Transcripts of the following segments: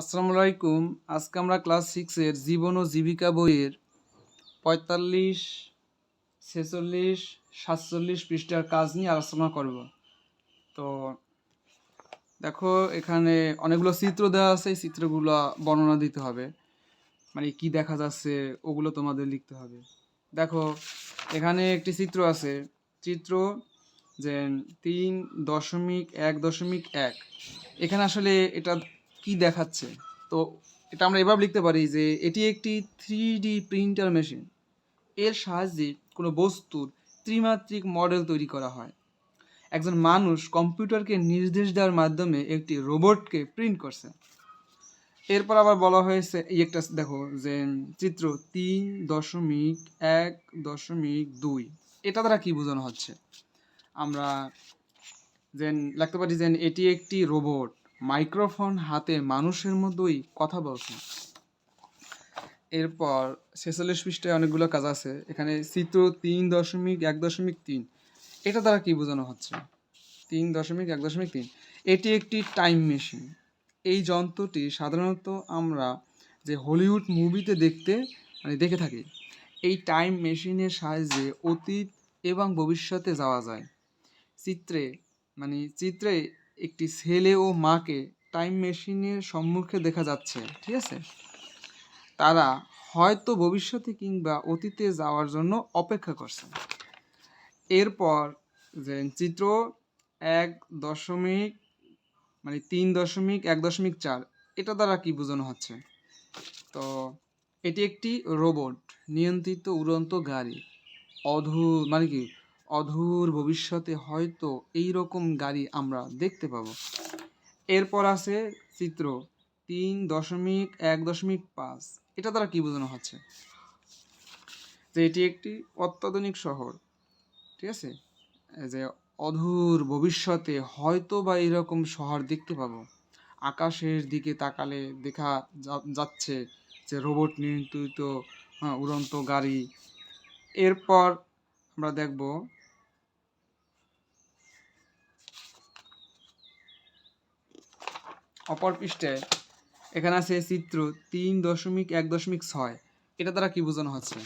আসসালামু আলাইকুম। আজকে আমরা ক্লাস সিক্সের জীবন ও জীবিকা বইয়ের পঁয়তাল্লিশ, ছেচল্লিশ, সাতচল্লিশ পৃষ্ঠার কাজ নিয়ে আলোচনা করব। তো দেখো, এখানে অনেকগুলো চিত্র দেওয়া আছে, এই চিত্রগুলো বর্ণনা দিতে হবে। মানে কি দেখা যাচ্ছে, ওগুলো তোমাদের লিখতে হবে। দেখো, এখানে একটি চিত্র আছে। চিত্র যে তিন দশমিক এক দশমিক এক। এখানে আসলে এটা কি দেখাচ্ছে? তো এটা আমরা এভাবে লিখতে পারি যে এটি একটি থ্রি ডি প্রিন্টার মেশিন এর সাহায্যে কোনো বস্তুর ত্রিমাত্রিক মডেল তৈরি করা হয়। একজন মানুষ কম্পিউটারকে নির্দেশ দেওয়ার মাধ্যমে একটি রোবটকে প্রিন্ট করছে। এরপর আবার বলা হয়েছে, এই একটা দেখো, যে চিত্র তিন দশমিক এক দশমিক দুই। এটা দ্বারা কি বোঝানো হচ্ছে? আমরা যে লিখতে পারি যে এটি একটি রোবট মাইক্রোফোন হাতে মানুষের মতোই কথা বলছে। এরপর ছেচল্লিশ পৃষ্ঠায় অনেকগুলো কাজ আছে। এখানে চিত্র তিন দশমিক এক দশমিক তিন। এটা দ্বারা কি বোঝানো হচ্ছে? তিন দশমিক এক দশমিক তিন। এটি একটি টাইম মেশিন। এই যন্ত্রটি সাধারণত আমরা যে হলিউড মুভিতে দেখতে মানে দেখে থাকি, এই টাইম মেশিনের সাহায্যে অতীত এবং ভবিষ্যতে যাওয়া যায়। চিত্রে মানে চিত্রে একটি ছেলে ও মাকে টাইম মেশিনের সম্মুখে দেখা যাচ্ছে, ঠিক আছে? তারা হয়তো ভবিষ্যতে কিংবা অতীতে যাওয়ার জন্য অপেক্ষা করছে এরপর যে চিত্র এক দশমিক মানে তিন দশমিক, এক দশমিক চার, এটা দ্বারা কি বোঝানো হচ্ছে? তো এটি একটি রোবট নিয়ন্ত্রিত উড়ন্ত গাড়ি, অধু মানে কি অধূর ভবিষ্যতে হয়তো এই রকম গাড়ি আমরা দেখতে পাবো। এরপর আছে চিত্র তিন দশমিক এক দশমিক পাঁচ। এটা দ্বারা কি বোঝানো হচ্ছে? যে এটি একটি অত্যাধুনিক শহর ঠিক আছে? যে অধূর ভবিষ্যতে হয়তো বা এরকম শহর দেখতে পাবো। আকাশের দিকে তাকালে দেখা যাচ্ছে যে রোবট নিয়ন্ত্রিত হ্যাঁ, উড়ন্ত গাড়ি। এরপর আমরা দেখব অপর পৃষ্ঠায় এখানে আছে চিত্র তিন দশমিক এক দশমিক ছয়। এটা দ্বারা কি বোঝানো হচ্ছে?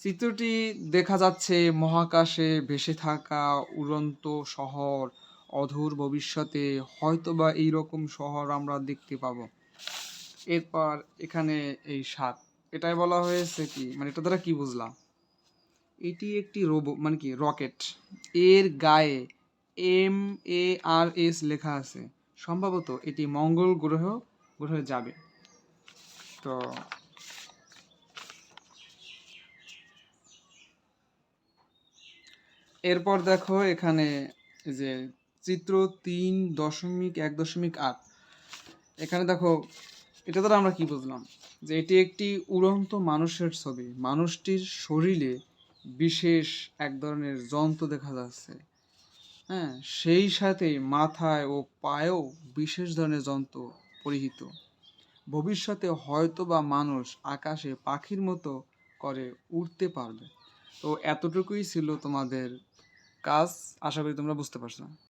চিত্রটি দেখা যাচ্ছে মহাকাশে ভেসে থাকা উড়ন্ত শহর, অধুর ভবিষ্যতে। হয়তোবা এইরকম শহর আমরা দেখতে পাবো। এরপর এখানে এই সাত। এটাই বলা হয়েছে কি? মানে এটা দ্বারা কি বুঝলাম? এটি একটি রোবো মানে কি? রকেট। এর গায়ে এম এ আর এস লেখা আছে। সম্ভবত এটি মঙ্গল গ্রহ, গ্রহে যাবে। তো এরপর দেখো এখানে যে চিত্র তিন দশমিক এক দশমিক আট। এখানে দেখো, এটা দ্বারা আমরা কি বুঝলাম? যে এটি একটি উড়ন্ত মানুষের ছবি। মানুষটির শরীরে বিশেষ এক ধরনের যন্ত্র দেখা যাচ্ছে। হ্যাঁ। সেই সাথে মাথায় ও পায়েও বিশেষ ধরনের যন্ত্র পরিহিত। ভবিষ্যতে হয়তো বা মানুষ আকাশে পাখির মতো করে উঠতে পারবে। তো এতটুকুই ছিল তোমাদের কাজ। আশা করি তোমরা বুঝতে পারছ।